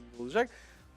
yasaklanması gibi olacak.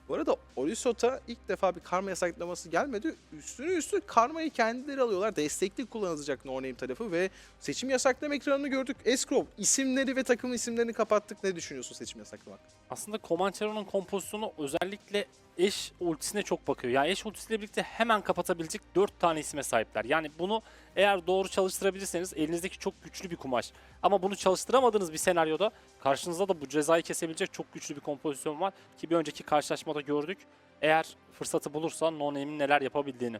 Bu arada Orisot'a ilk defa bir karma yasaklaması gelmedi. Üstüne üstlük karmayı kendileri alıyorlar. Destekli kullanılacak No Name tarafı ve seçim yasaklama ekranını gördük. Escrow isimleri ve takım isimlerini kapattık. Ne düşünüyorsun seçim yasaklamak? Aslında Comanchero'nun kompozisyonu özellikle eş ultisine çok bakıyor. Yani eş ultisiyle birlikte hemen kapatabilecek 4 tane isime sahipler. Yani bunu eğer doğru çalıştırabilirseniz elinizdeki çok güçlü bir kumaş. Ama bunu çalıştıramadığınız bir senaryoda karşınızda da bu cezayı kesebilecek çok güçlü bir kompozisyon var. Ki bir önceki karşılaşmada gördük. Eğer fırsatı bulursa No Name'in neler yapabildiğini.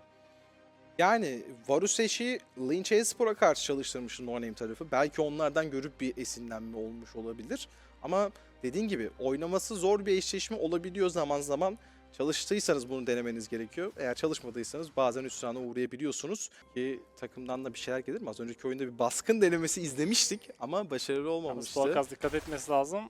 Yani Varus eşi Lynch Espor'a karşı çalıştırmıştı No Name tarafı. Belki onlardan görüp bir esinlenme olmuş olabilir. Ama dediğin gibi oynaması zor bir eşleşme olabiliyor zaman zaman. Çalıştıysanız bunu denemeniz gerekiyor. Eğer çalışmadıysanız bazen hüsrana uğrayabiliyorsunuz. Ki takımdan da bir şeyler gelir mi? Az önceki oyunda bir baskın denemesi izlemiştik ama başarılı Yalnız olmamıştı. Suakas dikkat etmesi lazım.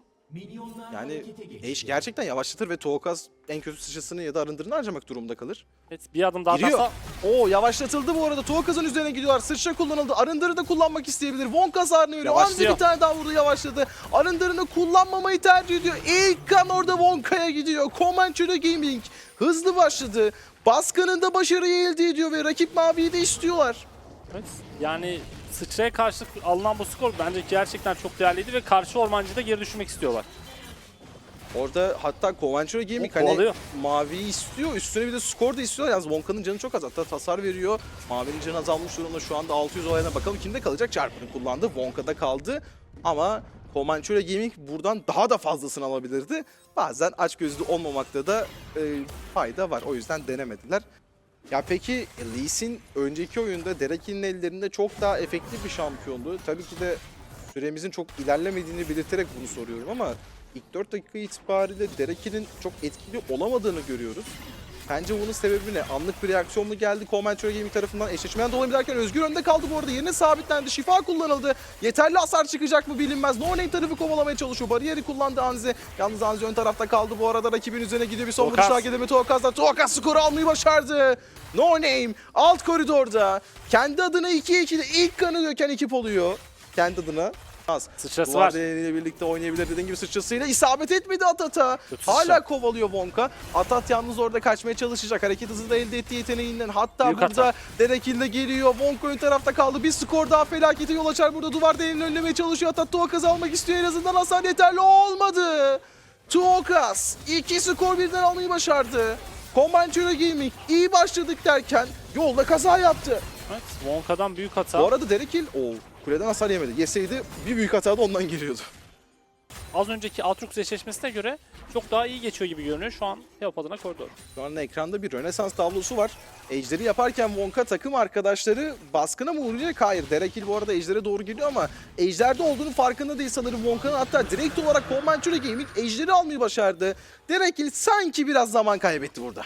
Yani eş gerçekten yavaşlatır ve Tuokas en kötü sıçrasını ya da arındırını harcamak durumunda kalır. Evet bir adım daha Giriyor. atarsa Oo yavaşlatıldı bu arada. Tuokas'ın üzerine gidiyorlar. Sıçra kullanıldı. Arındırı da kullanmak isteyebilir. Wonka hasarını veriyor. Anzi bir tane daha vurdu yavaşladı. Arındırını kullanmamayı tercih ediyor. İlk kan orada Wonka'ya gidiyor. Comanche'de Gaming hızlı başladı. Baskının başarıyı elde ediyor ve rakip maviyi de istiyorlar. Evet. Yani sıçraya karşılık alınan bu skor bence gerçekten çok değerliydi ve karşı ormancıda geri düşmek istiyorlar. Orada hatta Comanche Gaming hani kovalıyor. maviyi istiyor. Üstüne bir de skor da istiyor. Yalnız Wonka'nın canı çok az. Hatta hasar veriyor. Mavinin canı azalmış durumda. Şu anda 600 olayına bakalım kimde kalacak? Çarpını kullandı. Wonka'da kaldı. Ama Comanche Gaming buradan daha da fazlasını alabilirdi. Bazen açgözlü olmamakta da e, fayda var. O yüzden denemediler. Ya peki Lee Sin önceki oyunda Derek'in ellerinde çok daha efektif bir şampiyondu. Tabii ki de süremizin çok ilerlemediğini belirterek bunu soruyorum ama ilk 4 dakika itibariyle Derek'in çok etkili olamadığını görüyoruz. Bence bunun sebebi ne? Anlık bir reaksiyon mu geldi Comanche Gaming tarafından? Eşleşmeden dolayı derken Özgür önde kaldı bu arada. Yerine sabitlendi. Şifa kullanıldı. Yeterli hasar çıkacak mı bilinmez. No Name tarafı kovalamaya çalışıyor. Bariyeri kullandı Anzi. Yalnız Anzi ön tarafta kaldı bu arada. Rakibin üzerine gidiyor. Bir son vuruş daha geldi mi Tokas'da? Tokas skoru almayı başardı. No Name alt koridorda. Kendi adına 2-2'de ilk kanı döken ekip oluyor. Kendi adına. Sıçrası Duvar var. direğiyle birlikte oynayabilir dediğin gibi sıçrasıyla isabet etmedi Atat'a. Kötü Hala sıçra. kovalıyor Wonka. Atat yalnız orada kaçmaya çalışacak. Hareket hızı da elde ettiği yeteneğinden. Hatta Büyük burada. Derekil de geliyor. Wonka ön tarafta kaldı. Bir skor daha felakete yol açar. Burada duvar direğini önlemeye çalışıyor. Atat Tuokas almak istiyor. En azından hasar yeterli olmadı. Tuokas iki skor birden almayı başardı. Comanche Gaming iyi başladık derken yolda kaza yaptı. Evet, Wonka'dan büyük hata. Bu arada Derekil o kuleden hasar yemedi. Yeseydi bir büyük hata da ondan geliyordu. Az önceki Aatrox eşleşmesine göre çok daha iyi geçiyor gibi görünüyor. Şu an Teop adına koridor. Şu an ekranda bir Rönesans tablosu var. Ejderi yaparken Wonka takım arkadaşları baskına mı uğrayacak? Hayır. Derekil bu arada Ejder'e doğru geliyor ama Ejder'de olduğunu farkında değil sanırım Wonka'nın. Hatta direkt olarak Comanche Gaming Ejder'i almayı başardı. Derekil sanki biraz zaman kaybetti burada.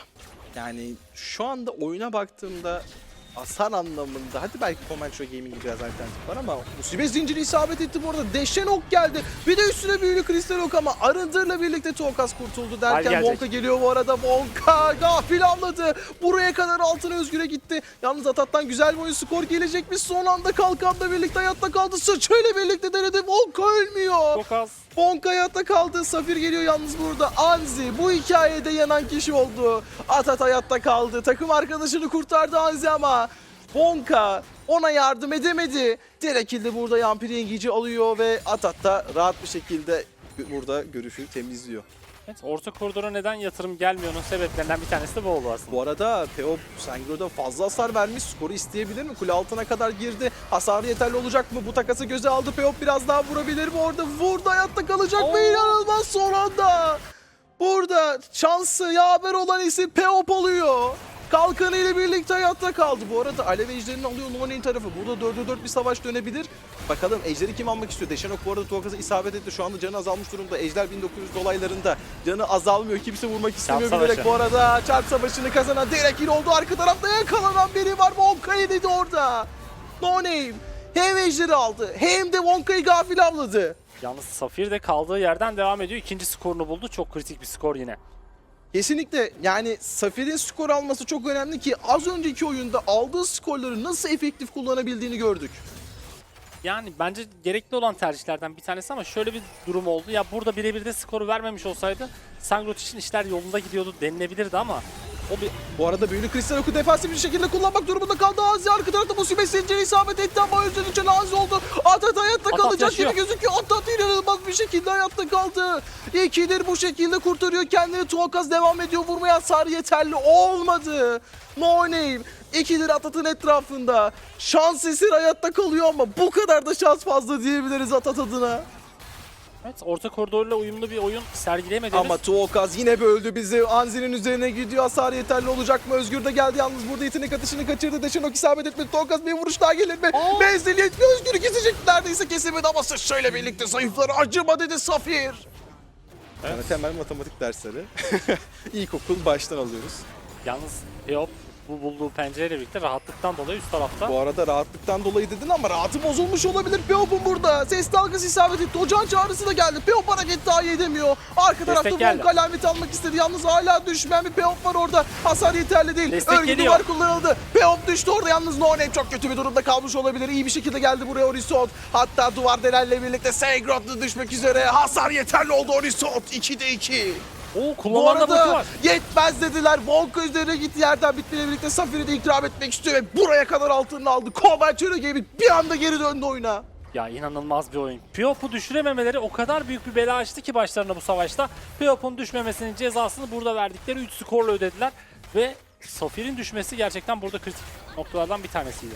Yani şu anda oyuna baktığımda hasar anlamında hadi belki Comanche Gaming'in biraz alternatif var ama musibet zinciri isabet etti bu arada. Deşen ok geldi. Bir de üstüne büyülü kristal ok ama Arındır'la birlikte Tuokas kurtuldu derken. Wonka geliyor bu arada. Wonka gafil avladı. Buraya kadar altın özgüre gitti. Yalnız Atat'tan güzel bir oyun skor gelecek mi? Son anda kalkanla birlikte hayatta kaldı. Sıçrayla birlikte denedi. Wonka ölmüyor. Çok az. Wonka hayatta kaldı. Safir geliyor yalnız burada. Anzi bu hikayede yanan kişi oldu. Atat hayatta kaldı. Takım arkadaşını kurtardı Anzi ama Wonka ona yardım edemedi. Derekil de burada Yampiri yengici alıyor ve Atat da rahat bir şekilde burada görüşü temizliyor. Evet, orta koridora neden yatırım gelmiyor'nun sebeplerinden bir tanesi de bu oldu aslında. Bu arada Peo Sangro'da fazla hasar vermiş. Skoru isteyebilir mi? Kule altına kadar girdi. Hasarı yeterli olacak mı? Bu takası göze aldı. Peo biraz daha vurabilir mi? Orada vurdu. Hayatta kalacak mı? İnanılmaz son anda. Burada şansı yaver olan isim Peop oluyor. Kalkanı ile birlikte hayatta kaldı. Bu arada Alev Ejder'ini alıyor Nonin tarafı. Burada 4'e 4 bir savaş dönebilir. Bakalım Ejder'i kim almak istiyor? Deşenok bu arada Tuakas'a isabet etti. Şu anda canı azalmış durumda. Ejder 1900 dolaylarında. Canı azalmıyor. Kimse vurmak istemiyor Çarp bilerek savaşı. bu arada. Çarp savaşını kazanan Derekil oldu. Arka tarafta yakalanan biri var. Wonka'yı dedi orada. No name. Hem Ejder'i aldı hem de Wonka'yı gafil avladı. Yalnız Safir de kaldığı yerden devam ediyor. İkinci skorunu buldu. Çok kritik bir skor yine. Kesinlikle yani Safir'in skor alması çok önemli ki az önceki oyunda aldığı skorları nasıl efektif kullanabildiğini gördük. Yani bence gerekli olan tercihlerden bir tanesi ama şöyle bir durum oldu. Ya burada birebir de skoru vermemiş olsaydı Sangrot için işler yolunda gidiyordu denilebilirdi ama o bir Bu arada büyülü kristal oku defansif bir şekilde kullanmak durumunda kaldı. Azi arka tarafta musibet zinciri isabet etti ama özünün için Azi oldu. Atat hayatta kalacak gibi gözüküyor. Atat inanılmaz bir şekilde hayatta kaldı. İkidir bu şekilde kurtarıyor kendini. Tuakas devam ediyor vurmaya. Hasar yeterli olmadı. No name. İkidir Atat'ın etrafında. Şans eseri hayatta kalıyor ama bu kadar da şans fazla diyebiliriz Atat adına. Evet, orta koridorla uyumlu bir oyun sergileyemedi. Ama Tuokaz yine böldü bizi. Anzi'nin üzerine gidiyor. Hasar yeterli olacak mı? Özgür de geldi yalnız burada yetenek atışını kaçırdı. Deşenok isabet etmedi. Tuokaz bir vuruş daha gelir mi? Aa! Menzili yetmiyor. Özgür'ü kesecek. Neredeyse kesemedi ama sıçrayla birlikte zayıfları acıma dedi Safir. Yani temel matematik dersleri. İlkokul baştan alıyoruz. Yalnız Eop bu bulduğu pencereyle birlikte rahatlıktan dolayı üst tarafta. Bu arada rahatlıktan dolayı dedin ama rahatı bozulmuş olabilir. Peop'un burada. Ses dalgası isabet etti. Ocağın çağrısı da geldi. Peop hareket daha edemiyor. Arka tarafta geldi. Bonk alameti almak istedi. Yalnız hala düşmeyen bir Peop var orada. Hasar yeterli değil. Destek Örgü geliyor. duvar kullanıldı. Peop düştü orada. Yalnız No Name çok kötü bir durumda kalmış olabilir. İyi bir şekilde geldi buraya Orisot. Hatta duvar delerle birlikte Seygrot da düşmek üzere. Hasar yeterli oldu Orisot. 2'de 2. Oo Bu kullanılan botu arada yetmez dediler. Volko üzerine gitti yerden bitmeyle birlikte Safir'i de ikram etmek istiyor ve buraya kadar altını aldı. Comanchero Gaming bir anda geri döndü oyuna. Ya inanılmaz bir oyun. Piop'u düşürememeleri o kadar büyük bir bela açtı ki başlarına bu savaşta. Piop'un düşmemesinin cezasını burada verdikleri 3 skorla ödediler. Ve Safir'in düşmesi gerçekten burada kritik noktalardan bir tanesiydi.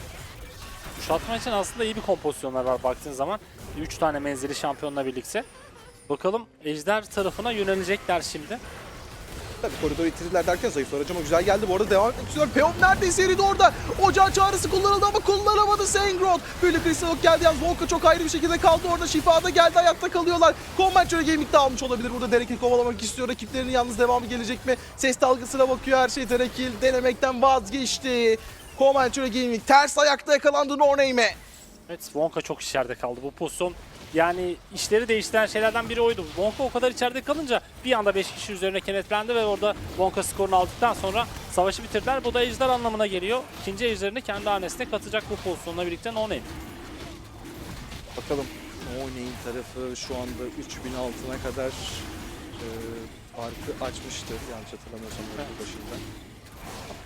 Kuşatma için aslında iyi bir kompozisyonlar var baktığın zaman. 3 tane menzili şampiyonla birlikte. Bakalım Ejder tarafına yönelecekler şimdi. Tabii koridoru itirdiler derken zayıflar acıma güzel geldi. Bu arada devam etmek istiyor. Peon neredeyse eridi orada. Ocağın çağrısı kullanıldı ama kullanamadı Sengrod. Böyle Kristalok geldi yalnız Volka çok ayrı bir şekilde kaldı orada. Şifa da geldi hayatta kalıyorlar. Comanchero Gaming de almış olabilir. Burada Derekil kovalamak istiyor. Rakiplerinin yalnız devamı gelecek mi? Ses dalgasına bakıyor her şey. Derekil denemekten vazgeçti. Comanchero Gaming ters ayakta yakalandı No Name'e. Evet Wonka çok içeride kaldı. Bu pozisyon yani işleri değiştiren şeylerden biri oydu. Wonka o kadar içeride kalınca bir anda 5 kişi üzerine kenetlendi ve orada Wonka skorunu aldıktan sonra savaşı bitirdiler. Bu da ejder anlamına geliyor. İkinci ejderini kendi hanesine katacak bu pozisyonla birlikte No Name. Bakalım Name tarafı şu anda 3000 altına kadar e, farkı açmıştı yanlış hatırlamıyorsam oyunun başında.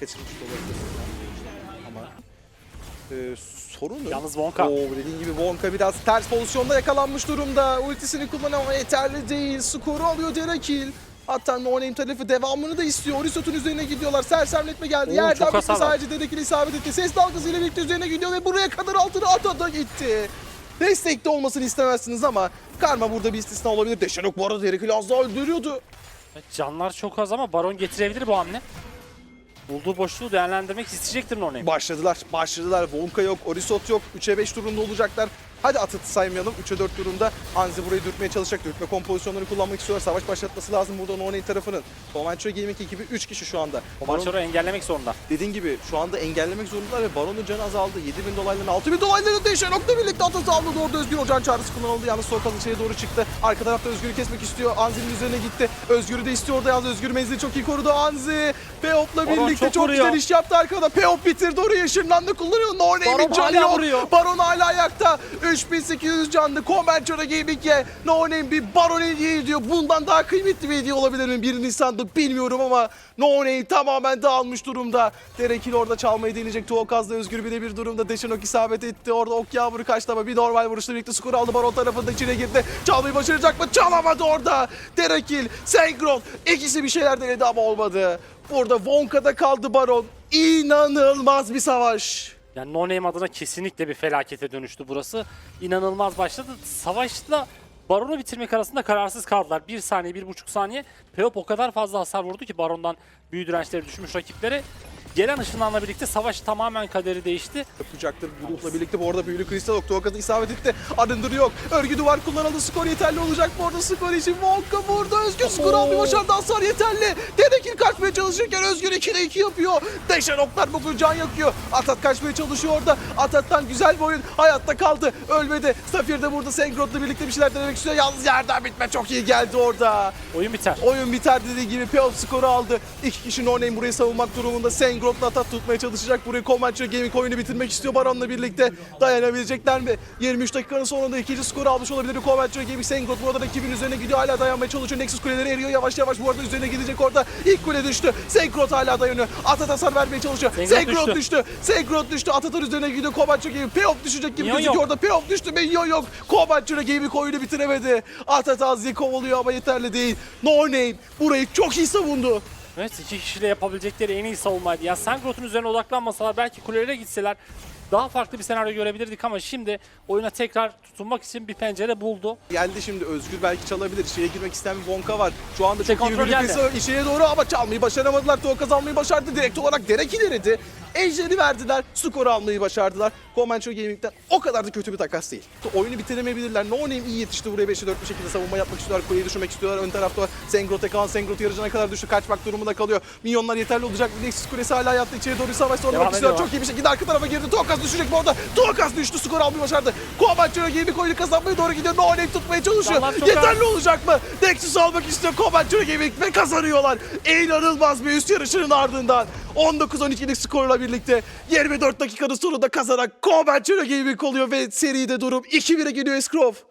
Kaçırmış olabilir ama e, sorunu Yalnız Wonka. Oo, dediğin gibi Wonka biraz ters pozisyonda yakalanmış durumda. Ultisini kullanıyor ama yeterli değil. Skoru alıyor Derakil. Hatta No Name tarafı devamını da istiyor. Orisot'un üzerine gidiyorlar. Sersemletme geldi. Oo, Yerden bitti sadece Derakil isabet etti. Ses dalgasıyla birlikte üzerine gidiyor ve buraya kadar altına ata da gitti. Destekte olmasını istemezsiniz ama Karma burada bir istisna olabilir. Deşenok bu arada Derakil'i az daha öldürüyordu. Canlar çok az ama Baron getirebilir bu hamle. Bulduğu boşluğu değerlendirmek isteyecektir No Name. Başladılar. Başladılar. Wonka yok. Orisot yok. 3'e 5 durumda olacaklar. Hadi Atat'ı saymayalım. 3'e 4 durumda Anzi burayı dürtmeye çalışacak. Dürtme kompozisyonlarını kullanmak istiyor. Savaş başlatması lazım burada No Name tarafının. Comanche Gaming ekibi 3 kişi şu anda. Baron, Comanchero'yu engellemek zorunda. dediğin gibi şu anda engellemek zorundalar ve Baron'un canı azaldı. 7000 dolayların 6000 dolayların değişen nokta birlikte Atat'ı aldı. Orada Özgür Ocağın çağrısı kullanıldı. Yalnız Sokaz içeri doğru çıktı. Arka tarafta Özgür'ü kesmek istiyor. Anzi'nin üzerine gitti. Özgür'ü de istiyor orada yalnız. Özgür menzili çok iyi korudu. Anzi Peop'la birlikte çok çok, güzel iş yaptı arkada. Peop bitirdi orayı. Işınlandı kullanıyor. No Baron Name'in canı yok. Baron hala ayakta. 3800 canlı. Comanche'da Gaming'e No Name bir Baron hediye ediyor. Bundan daha kıymetli bir hediye olabilir mi 1 Nisan'da bilmiyorum ama No Name tamamen dağılmış durumda. Derekil orada çalmayı deneyecek. Tuokaz'da özgür bir durumda. Deşenok isabet etti. Orada ok yağmuru kaçtı ama bir normal vuruşla birlikte skor aldı. Baron tarafında içine girdi. Çalmayı başaracak mı? Çalamadı orada. Derekil, Senkron ikisi bir şeyler denedi ama olmadı. Burada Wonka'da kaldı Baron. İnanılmaz bir savaş. Yani No Name adına kesinlikle bir felakete dönüştü burası. İnanılmaz başladı. Savaşla Baron'u bitirmek arasında kararsız kaldılar. Bir saniye, bir buçuk saniye. Peop o kadar fazla hasar vurdu ki Baron'dan büyü dirençleri düşmüş rakipleri. Gelen ışınlanla birlikte savaş tamamen kaderi değişti. Yapacaktır bu ruhla birlikte bu arada büyülü kristal oktu. O kadar isabet etti. Arındırı yok. Örgü duvar kullanıldı. Skor yeterli olacak bu arada skor için. Volka burada. Özgür skor almayı başardı. Hasar yeterli. Dedekil kaçmaya çalışırken Özgür 2'de 2 yapıyor. Deşen oklar bugün can yakıyor. Atat kaçmaya çalışıyor orada. Atat'tan güzel bir oyun. Hayatta kaldı. Ölmedi. Safir de burada Sengrot'la birlikte bir şeyler denemek istiyor. Yalnız yerden bitme çok iyi geldi orada. Oyun biter. Oyun biter dediği gibi Peop skoru aldı. İki kişi no name burayı savunmak durumunda. Sengrot Sengrot'la atak tutmaya çalışacak. Burayı Comanche Gaming oyunu bitirmek istiyor Baron'la birlikte. Dayanabilecekler mi? 23 dakikanın sonunda ikinci skoru almış olabilir Comanche Gaming. Sengrot burada rakibin üzerine gidiyor. Hala dayanmaya çalışıyor. Nexus kuleleri eriyor yavaş yavaş. Bu arada üzerine gidecek orada. İlk kule düştü. Sengrot hala dayanıyor. Atat hasar vermeye çalışıyor. Sengrot düştü. Sengrot düştü. Atat'ın üzerine gidiyor. Comanche Gaming. Payoff düşecek gibi gözüküyor yok. orada. Payoff düştü. Minyon yok. Comanche Gaming oyunu bitiremedi. Atat Azzi kovalıyor ama yeterli değil. No Name burayı çok iyi savundu. Evet iki kişiyle yapabilecekleri en iyi savunmaydı. Ya Sangrot'un üzerine odaklanmasalar belki kulelere gitseler daha farklı bir senaryo görebilirdik ama şimdi oyuna tekrar tutunmak için bir pencere buldu. Geldi şimdi Özgür belki çalabilir. İçeriye girmek isteyen bir Wonka var. Şu anda çok iyi bir geldi. içeriye doğru ama çalmayı başaramadılar. Tuğ kazanmayı başardı. Direkt olarak Derek ileridi. Ejder'i verdiler. Skoru almayı başardılar. Comanche Gaming'den o kadar da kötü bir takas değil. Oyunu bitiremeyebilirler. No Name iyi yetişti buraya 5'e 4 bir şekilde savunma yapmak istiyorlar. Kuleyi düşürmek istiyorlar. Ön tarafta Sengrot'e kalan Sengrot yarıcına kadar düştü. Kaçmak durumunda kalıyor. Minyonlar yeterli olacak. Nexus kulesi hala hayatta. içeri doğru savaş Devam sonramak istiyorlar. Çok iyi bir şekilde arka tarafa girdi. Tuğkas düşecek bu arada. Tuğkas düştü. Skor almayı başardı. Comanche Gaming oyunu kazanmaya doğru gidiyor. No Name tutmaya çalışıyor. Yeterli olacak mı? Nexus almak istiyor Comanche Gaming ve kazanıyorlar. İnanılmaz bir üst yarışının ardından 19-12'lik skorla birlikte 24 dakikanın sonunda kazanan Comanche Gaming oluyor ve seride durum 2-1'e gidiyor Eskrov.